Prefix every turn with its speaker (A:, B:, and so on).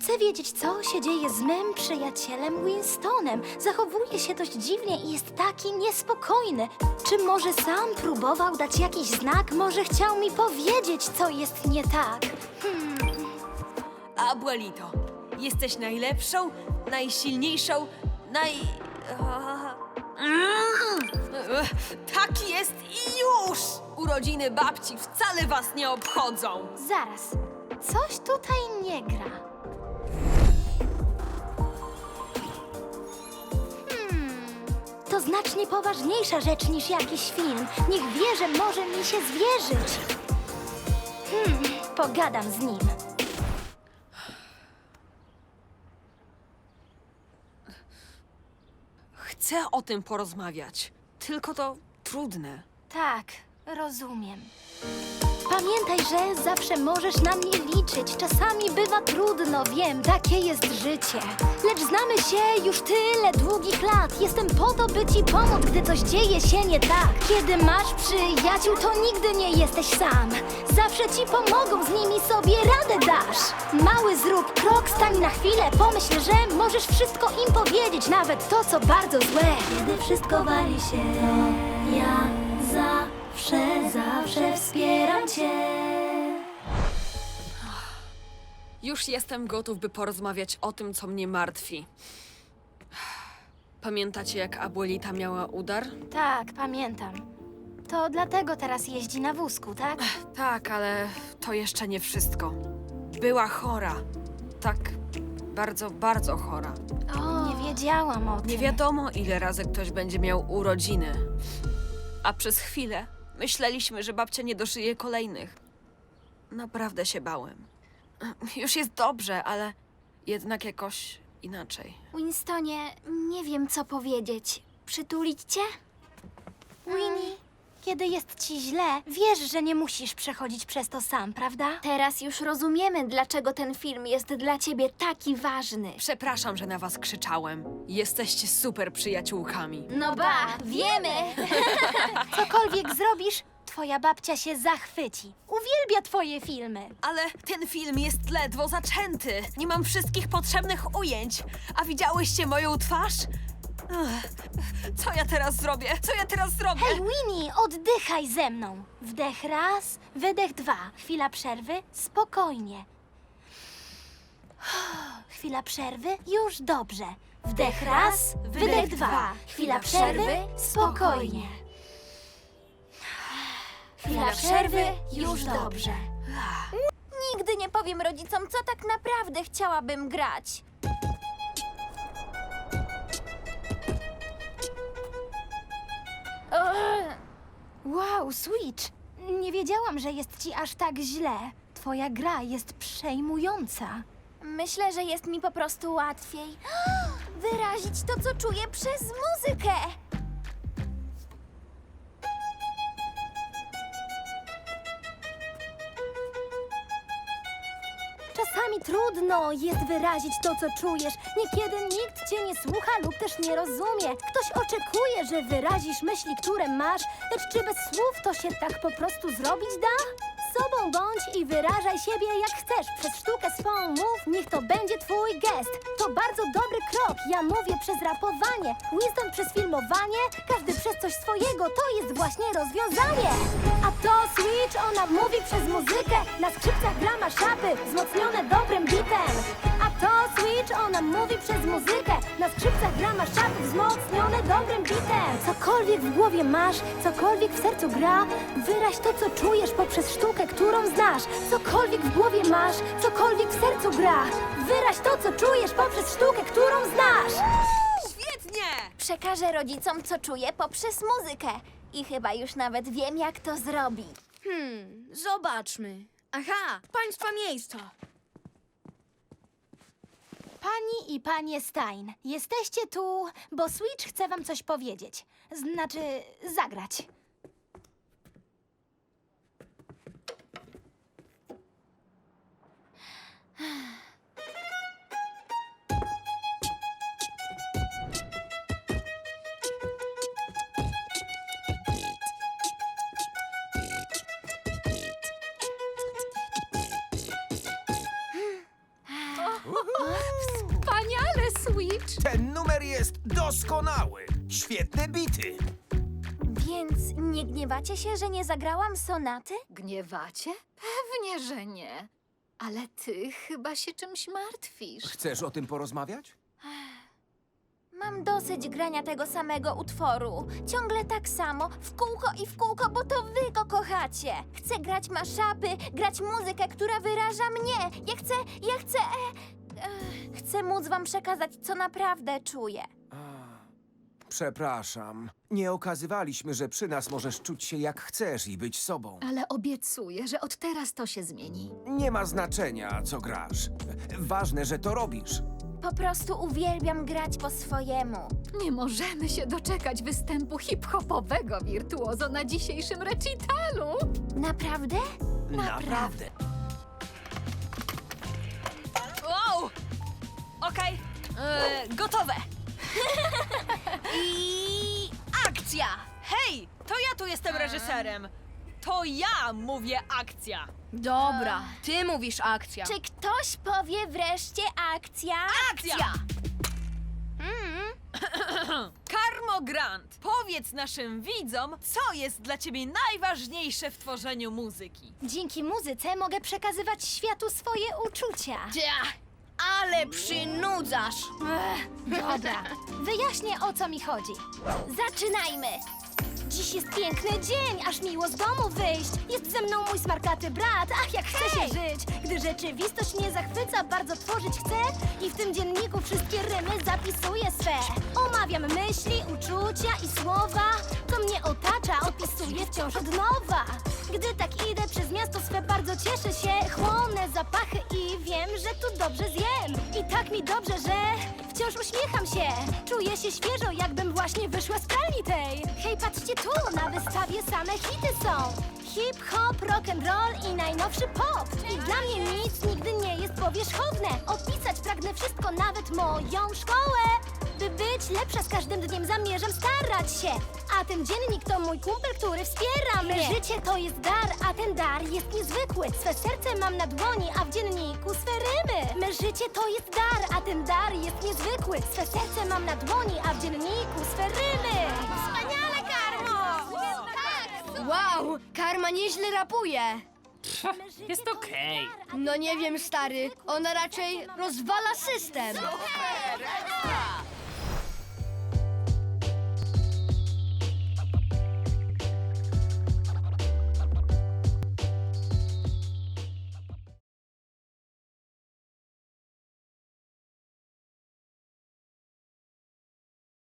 A: Chcę wiedzieć, co się dzieje z mym przyjacielem Winstonem. Zachowuje się dość dziwnie i jest taki niespokojny. Czy może sam próbował dać jakiś znak? Może chciał mi powiedzieć, co jest nie tak?
B: Abuelito, jesteś najlepszą, najsilniejszą, naj... Tak jest i już! Urodziny babci wcale was nie obchodzą.
A: Zaraz, coś tutaj nie gra. Znacznie poważniejsza rzecz niż jakiś film. Niech wie, że może mi się zwierzyć. Hmm, pogadam z nim.
B: Chcę o tym porozmawiać, tylko to trudne.
A: Tak, rozumiem. Pamiętaj, że zawsze możesz na mnie liczyć. Czasami bywa trudno, wiem, takie jest życie. Lecz znamy się już tyle długich lat. Jestem po to, by ci pomóc, gdy coś dzieje się nie tak. Kiedy masz przyjaciół, to nigdy nie jesteś sam. Zawsze ci pomogą, z nimi sobie radę dasz. Mały zrób krok, stań na chwilę, pomyśl, że możesz wszystko im powiedzieć, nawet to, co bardzo złe. Kiedy wszystko wali się, to ja zawsze, zawsze wspieram cię.
B: Już jestem gotów, by porozmawiać o tym, co mnie martwi. Pamiętacie, jak abuelita miała udar?
A: Tak, pamiętam. To dlatego teraz jeździ na wózku, tak?
B: Tak, ale to jeszcze nie wszystko. Była chora. Tak, bardzo, bardzo chora.
A: Nie wiedziałam o tym.
B: Nie wiadomo, ile razy ktoś będzie miał urodziny. A przez chwilę myśleliśmy, że babcia nie dożyje kolejnych. Naprawdę się bałem. Już jest dobrze, ale jednak jakoś inaczej.
C: Winstonie, nie wiem co powiedzieć. Przytulić cię?
A: Winnie, kiedy jest ci źle, wiesz, że nie musisz przechodzić przez to sam, prawda?
C: Teraz już rozumiemy, dlaczego ten film jest dla ciebie taki ważny.
B: Przepraszam, że na was krzyczałem. Jesteście super przyjaciółkami.
C: No ba, wiemy!
A: Cokolwiek zrobisz, twoja babcia się zachwyci. Uwielbia twoje filmy.
B: Ale ten film jest ledwo zaczęty. Nie mam wszystkich potrzebnych ujęć. A widziałyście moją twarz? Co ja teraz zrobię? Co ja teraz zrobię?
A: Hej, Winnie, oddychaj ze mną. Wdech raz, wydech dwa. Chwila przerwy, spokojnie. Chwila przerwy, już dobrze. Wdech raz, wydech dwa. Chwila przerwy, spokojnie. Chwila przerwy, już dobrze.
C: Nigdy nie powiem rodzicom, co tak naprawdę chciałabym grać.
A: Wow, Switch! Nie wiedziałam, że jest ci aż tak źle. Twoja gra jest przejmująca.
C: Myślę, że jest mi po prostu łatwiej wyrazić to, co czuję przez muzykę.
A: Trudno jest wyrazić to, co czujesz. Niekiedy nikt cię nie słucha lub też nie rozumie. Ktoś oczekuje, że wyrazisz myśli, które masz, lecz czy bez słów to się tak po prostu zrobić da? Sobą bądź i wyrażaj siebie jak chcesz. Przez sztukę swą mów, niech to będzie twój gest. To bardzo dobry krok, ja mówię przez rapowanie. Wisdom przez filmowanie, każdy przez coś swojego, to jest właśnie rozwiązanie. A to Switch, ona mówi przez muzykę. Na skrzypcach gra ma szapy, wzmocnione dobrym bitem. To Switch, ona mówi przez muzykę. Na skrzypcach gra ma szapy, wzmocnione dobrym bitem. Cokolwiek w głowie masz, cokolwiek w sercu gra, wyraź to, co czujesz poprzez sztukę, którą znasz. Cokolwiek w głowie masz, cokolwiek w sercu gra, wyraź to, co czujesz poprzez sztukę, którą znasz.
B: Świetnie!
C: Przekażę rodzicom, co czuję poprzez muzykę. I chyba już nawet wiem, jak to zrobić.
D: Hmm, zobaczmy. Aha, państwa miejsca.
A: Pani i panie Stein, jesteście tu, bo Switch chce wam coś powiedzieć. Znaczy, zagrać.
E: Ten numer jest doskonały. Świetne bity.
C: Więc nie gniewacie się, że nie zagrałam sonaty?
F: Gniewacie? Pewnie, że nie. Ale ty chyba się czymś martwisz.
E: Chcesz o tym porozmawiać?
C: Mam dosyć grania tego samego utworu. Ciągle tak samo, w kółko i w kółko, bo to wy go kochacie. Chcę grać maszapy, grać muzykę, która wyraża mnie. Ja chcę, ja chcę... E, chcę móc wam przekazać, co naprawdę czuję.
E: Przepraszam. Nie okazywaliśmy, że przy nas możesz czuć się jak chcesz i być sobą.
F: Ale obiecuję, że od teraz to się zmieni.
E: Nie ma znaczenia, co grasz. Ważne, że to robisz.
C: Po prostu uwielbiam grać po swojemu.
F: Nie możemy się doczekać występu hip-hopowego wirtuozo na dzisiejszym recitalu.
C: Naprawdę?
E: Naprawdę.
B: Okej, e, gotowe. I akcja! Hej, to ja tu jestem reżyserem. To ja mówię akcja.
D: Dobra, ty mówisz akcja.
C: Czy ktoś powie wreszcie akcja?
B: Akcja! Karmo Grant, powiedz naszym widzom, co jest dla ciebie najważniejsze w tworzeniu muzyki.
A: Dzięki muzyce mogę przekazywać światu swoje uczucia.
D: Cia, ale przynudzasz.
A: Ech, dobra, wyjaśnię o co mi chodzi.
C: Zaczynajmy!
A: Dziś jest piękny dzień, aż miło z domu wyjść. Jest ze mną mój smarkaty brat, ach jak chce się żyć. Gdy rzeczywistość mnie zachwyca, bardzo tworzyć chcę. I w tym dzienniku wszystkie rymy zapisuję swe. Omawiam myśli, uczucia i słowa. Co mnie otacza, opisuję wciąż od nowa. Gdy tak idę przez miasto swe, bardzo cieszę się. Chłonę zapachy i wiem, że tu dobrze zjem. I tak mi dobrze, że wciąż uśmiecham się. Czuję się świeżo, jakbym właśnie wyszła z pralni tej. Hej, patrzcie tu, na wystawie same hity są. Hip-hop, rock and roll i najnowszy pop. I dla mnie nic nigdy nie jest powierzchowne. Opisać pragnę wszystko, nawet moją szkołę. By być lepsza z każdym dniem zamierzam starać się. A ten dziennik to mój kumpel, który wspiera mnie. Życie to jest dar, a ten dar jest niezwykły. Swe serce mam na dłoni, a w dzienniku swe rymy. Me życie to jest dar, a ten dar jest niezwykły. Swe serce mam na dłoni, a w dzienniku swe rymy. Wspaniale, Karmo!
D: Wow, karma nieźle rapuje.
A: Jest okej.
D: No nie wiem, stary, ona raczej rozwala system.
A: Super!